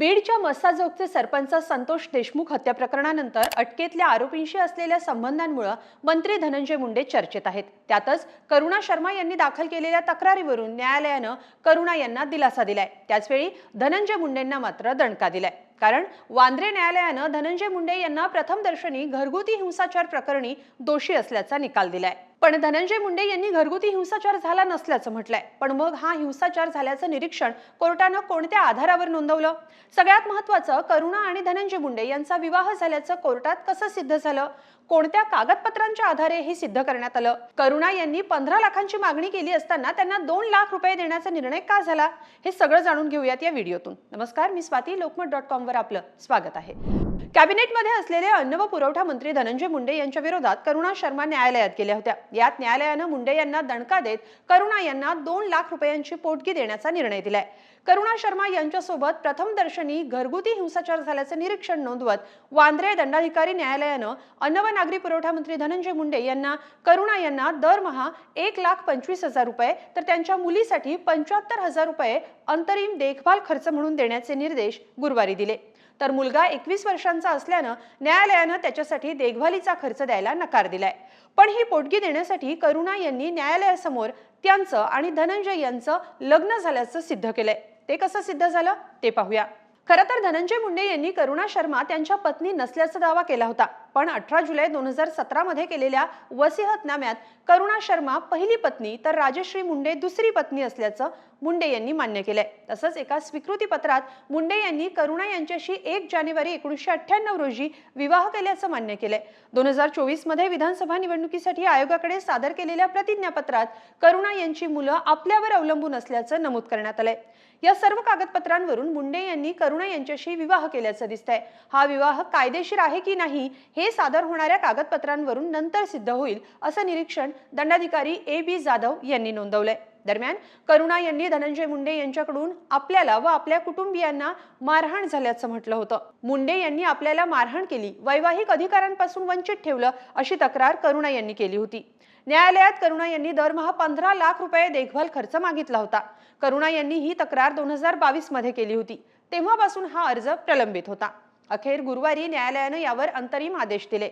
बीडच्या मस्साजोगचे सरपंच संतोष देशमुख हत्या प्रकरणानंतर अटकेतल्या आरोपींशी असलेल्या संबंधांमुळे मंत्री धनंजय मुंडे चर्चेत आहेत. त्यातच करुणा शर्मा यांनी दाखल केलेल्या तक्रारीवरून न्यायालयानं करुणा यांना दिलासा दिलाय. त्याचवेळी धनंजय मुंडेंना मात्र दणका दिलाय. कारण वांद्रे न्यायालयानं धनंजय मुंडे यांना प्रथमदर्शनी घरगुती हिंसाचार प्रकरणी दोषी असल्याचा निकाल दिलाय. पण धनंजय मुंडे यांनी घरगुती हिंसाचार झाला नसल्याचं म्हटलंय. पण मग हा हिंसाचार झाल्याचं निरीक्षण कोर्टानं कोणत्या आधारावर नोंदवलं? सगळ्यात महत्वाचं करुणा आणि धनंजय मुंडे यांचा विवाह झाल्याचं कोर्टात कसं सिद्ध झालं? कोणत्या कागदपत्रांच्या आधारे हे सिद्ध करण्यात आलं? करुणा यांनी पंधरा लाखांची मागणी केली असताना त्यांना दोन लाख रुपये देण्याचा निर्णय का झाला? हे सगळं जाणून घेऊयात या व्हिडिओतून. नमस्कार मी स्वाती लोकमत डॉट कॉम वर आपलं स्वागत आहे. कॅबिनेटमध्ये असलेले अन्न व पुरवठा मंत्री धनंजय मुंडे यांच्या विरोधात करुणा शर्मा न्यायालयात गेल्या होत्या. यात न्यायालयानं मुंडे यांना दणका देत करुणा यांना दोन लाख रुपयांची पोटगी देण्याचा निर्णय दिलाय. करुणा शर्मा यांच्यासोबत प्रथमदर्शनी घरगुती हिंसाचार झाल्याचं निरीक्षण नोंदवत वांद्रे दंडाधिकारी न्यायालयानं अन्न व नागरी पुरवठा मंत्री धनंजय मुंडे यांना करुणा यांना दरमहा एक लाख पंचवीस हजार रुपये तर त्यांच्या मुलीसाठी पंच्याहत्तर हजार रुपये अंतरिम देखभाल खर्च म्हणून देण्याचे निर्देश गुरुवारी दिले. तर मुलगा एकवीस वर्षांचा असल्यानं न्यायालयानं त्याच्यासाठी देखभालीचा खर्च द्यायला नकार दिलाय. पण ही पोटगी देण्यासाठी करुणा यांनी न्यायालयासमोर त्यांचं आणि धनंजय यांचं लग्न झाल्याचं सिद्ध केलंय. ते कसं सिद्ध झालं ते पाहूया. खरं तर धनंजय मुंडे यांनी करुणा शर्मा त्यांच्या पत्नी नसल्याचा दावा केला होता. पण अठरा जुलै दोन हजार सतरा मध्ये केलेल्या वसिहतनाम्यात करुणा शर्मा पहिली पत्नी तर राजश्री मुंडे दुसरी पत्नी असल्याचं मुंडे यांनी मान्य केलंय. तसंच एका स्वीकृती पत्रात मुंडे यांनी करुणा यांच्याशी एक जानेवारी एकोणीसशे अठ्ठ्याण्णव रोजी विवाह केल्याचं मान्य केलंय. दोन हजार चोवीसमध्ये विधानसभा निवडणुकीसाठी आयोगाकडे सादर केलेल्या प्रतिज्ञापत्रात करुणा यांची मुलं आपल्यावर अवलंबून असल्याचं नमूद करण्यात आलंय. या सर्व कागदपत्रांवरून मुंडे यांनी करुणा यांच्याशी विवाह केल्याचं दिसतंय. हा विवाह कायदेशीर आहे की नाही हे हे सादर होणाऱ्या कागदपत्रांवरून नंतर सिद्ध होईल असं निरीक्षण दंडाधिकारी ए बी जाधव यांनी नोंदवलंय. दरम्यान करुणा यांनी धनंजय मुंडे यांच्याकडून आपल्याला व आपल्या कुटुंबियांना मारहाण झाल्याचं म्हटलं होतं. मुंडे यांनी आपल्याला मारहाण केली वैवाहिक अधिकारांपासून वंचित ठेवलं अशी तक्रार करुणा यांनी केली होती. न्यायालयात करुणा यांनी दरमहा पंधरा लाख रुपये देखभाल खर्च मागितला होता. करुणा यांनी ही तक्रार दोन हजार बावीसमध्ये केली होती. तेव्हापासून हा अर्ज प्रलंबित होता. अखेर गुरुवारी न्यायालयानं यावर अंतरिम आदेश दिले.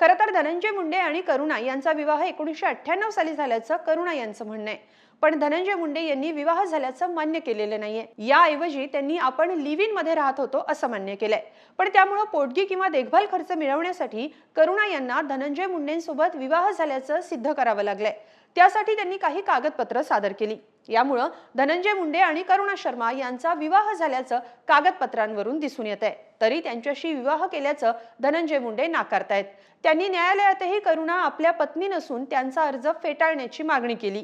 खरं तर धनंजय मुंडे आणि करुणा यांचा विवाह एकोणीसशे अठ्ठ्याण्णव साली झाल्याचं करुणा यांचं म्हणणं आहे. पण धनंजय मुंडे यांनी विवाह झाल्याचं मान्य केलेलं नाहीये. याऐवजी त्यांनी आपण लिव्ह इनमध्ये राहत होतो असं मान्य केलंय. पण त्यामुळं पोटगी किंवा देखभाल खर्च मिळवण्यासाठी करुणा यांना धनंजय मुंडेंसोबत विवाह झाल्याचं सिद्ध करावं लागलंय. त्यासाठी त्यांनी काही कागदपत्र सादर केली. यामुळं धनंजय मुंडे आणि करुणा शर्मा यांचा विवाह झाल्याचं कागदपत्रांवरून दिसून येत आहे तरी त्यांच्याशी विवाह केल्याचं धनंजय मुंडे नाकारतायत. त्यांनी न्यायालयातही करुणा आपल्या पत्नी नसून त्यांचा अर्ज फेटाळण्याची मागणी केली.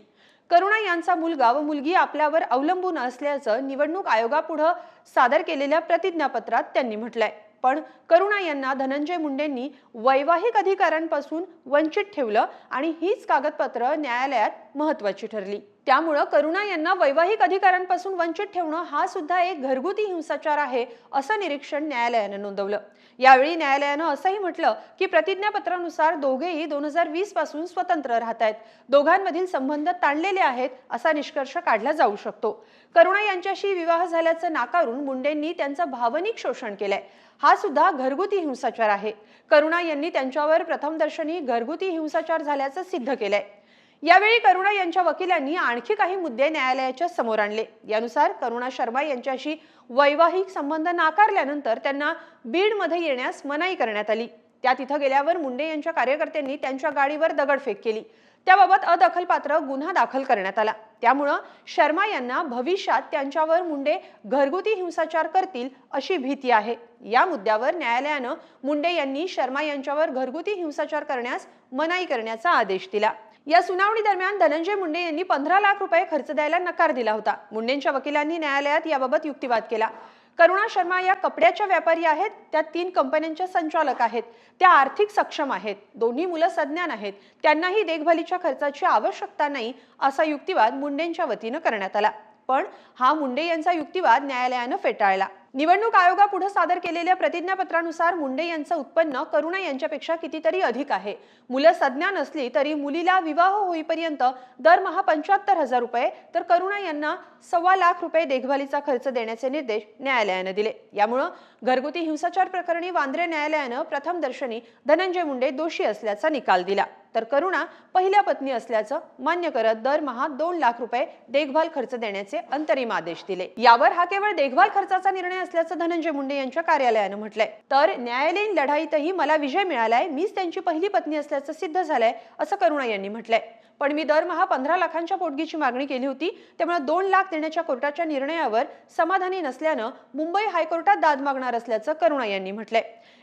करुणा यांचा मुलगा व मुलगी आपल्यावर अवलंबून असल्याचं निवडणूक आयोगापुढं सादर केलेल्या प्रतिज्ञापत्रात त्यांनी म्हटलंय. पण करुणा यांना धनंजय मुंडेंनी वैवाहिक अधिकारांपासून वंचित ठेवलं आणि हीच कागदपत्र न्यायालयात महत्वाची ठरली. त्यामुळं करुणा यांना वैवाहिक अधिकारांपासून वंचित ठेवणं हा सुद्धा एक घरगुती हिंसाचार आहे असं निरीक्षण न्यायालयानं नोंदवलं. यावेळी न्यायालयानं असंही म्हटलं की प्रतिज्ञापत्रानुसार दोघेही दोन हजार वीसपासून स्वतंत्र राहत आहेत. दोघांमधील संबंध ताणलेले आहेत असा निष्कर्ष काढला जाऊ शकतो. करुणा यांच्याशी विवाह झाल्याचं नाकारून मुंडेंनी त्यांचं भावनिक शोषण केलंय. हा सुद्धा घरगुती हिंसाचार आहे. करुणा यांनी त्यांच्यावर प्रथमदर्शनी घरगुती हिंसाचार झाल्याचं सिद्ध केलंय. यावेळी करुणा यांच्या वकिलांनी आणखी काही मुद्दे न्यायालयाच्या समोर आणले. यानुसार करुणा शर्मा यांच्याशी वैवाहिक संबंध नाकारल्यानंतर त्यांना बीडमध्ये येण्यास मनाई करण्यात आली. त्या तिथं गेल्यावर मुंडे यांच्या कार्यकर्त्यांनी त्यांच्या गाडीवर दगडफेक केली. त्याबाबत अदखलपात्र गुन्हा दाखल करण्यात आला. त्यामुळं शर्मा यांना भविष्यात त्यांच्यावर मुंडे घरगुती हिंसाचार करतील अशी भीती आहे. या मुद्द्यावर न्यायालयानं मुंडे यांनी शर्मा यांच्यावर घरगुती हिंसाचार करण्यास मनाई करण्याचा आदेश दिला. या सुनावणी दरम्यान धनंजय मुंडे यांनी पंधरा लाख रुपये खर्च द्यायला नकार दिला होता. मुंडेंच्या वकिलांनी न्यायालयात याबाबत युक्तिवाद केला. करुणा शर्मा या कपड्याच्या व्यापारी आहेत. त्या तीन कंपन्यांच्या संचालक आहेत. त्या आर्थिक सक्षम आहेत. दोन्ही मुलं सज्ञान आहेत. त्यांनाही देखभालीच्या खर्चाची आवश्यकता नाही असा युक्तिवाद मुंडेंच्या वतीनं करण्यात आला. पण हा मुंडे यांचा युक्तिवाद न्यायालयानं फेटाळला. निवडणूक आयोगापुढे सादर केलेल्या प्रतिज्ञापत्रानुसार मुंडे यांचं उत्पन्न करुणा यांच्यापेक्षा कितीतरी अधिक आहे. मुलं सज्ञा नसली तरी मुलीला विवाह होईपर्यंत दरमहा पंच्याहत्तर हजार रुपये तर करुणा यांना सव्वा लाख रुपये देखभालीचा खर्च देण्याचे निर्देश न्यायालयानं दिले. यामुळं घरगुती हिंसाचार प्रकरणी वांद्रे न्यायालयानं प्रथम दर्शनी धनंजय मुंडे दोषी असल्याचा निकाल दिला. तर करुणा पहिल्या पत्नी असल्याचं मान्य करत दरमहा दोन लाख रुपये देखभाल खर्च देण्याचे अंतरिम आदेश दिले. यावर हा केवळ देखभाल खर्चाचा निर्णय असल्याचं धनंजय मुंडे यांच्या कार्यालयानं म्हटलंय. तर न्यायालयीन लढाईतही मला विजय मिळालाय मीच त्यांची पहिली पत्नी असल्याचं सिद्ध झालंय असं करुणा यांनी म्हटलंय. पण मी दरमहा पंधरा लाखांच्या पोटगीची मागणी केली होती त्यामुळे दोन लाख देण्याच्या कोर्टाच्या निर्णयावर समाधानी नसल्यानं मुंबई हायकोर्टात दाद मागणार असल्याचं करुणा यांनी म्हटलंय.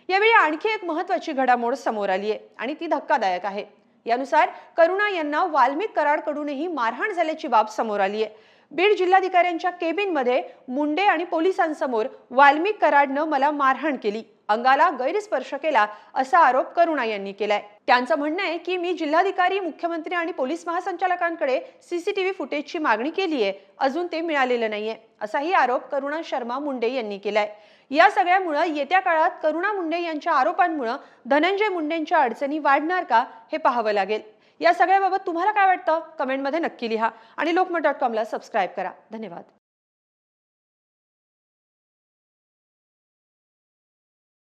यावेळी आणखी एक महत्वाची घडामोड समोर आली आहे आणि ती धक्कादायक आहे. यानुसार करुणा यांना वाल्मिक कराडकडूनही मारहाण झाल्याची बाब समोर आली आहे. बीड जिल्हाधिकाऱ्यांच्या केबिनमध्ये मुंडे आणि पोलिसांसमोर वाल्मिक कराडनं मला मारहाण केली. अंगाला गैरस्पर्श केला असा आरोप करुणा यांनी केलाय. त्यांचं म्हणणं आहे की मी जिल्हाधिकारी मुख्यमंत्री आणि पोलीस महासंचालकांकडे सीसीटीव्ही फुटेजची मागणी केली आहे अजून ते मिळालेलं नाहीये. असाही आरोप करुणा शर्मा मुंडे यांनी केलाय. या सगळ्यामुळं येत्या काळात करुणा मुंडे यांच्या आरोपांमुळं धनंजय मुंडेंच्या अडचणी वाढणार का हे पाहावं लागेल. या सगळ्याबाबत तुम्हाला काय वाटतं? कमेंटमध्ये नक्की लिहा आणि लोकमत डॉट कॉमला सबस्क्राईब करा. धन्यवाद.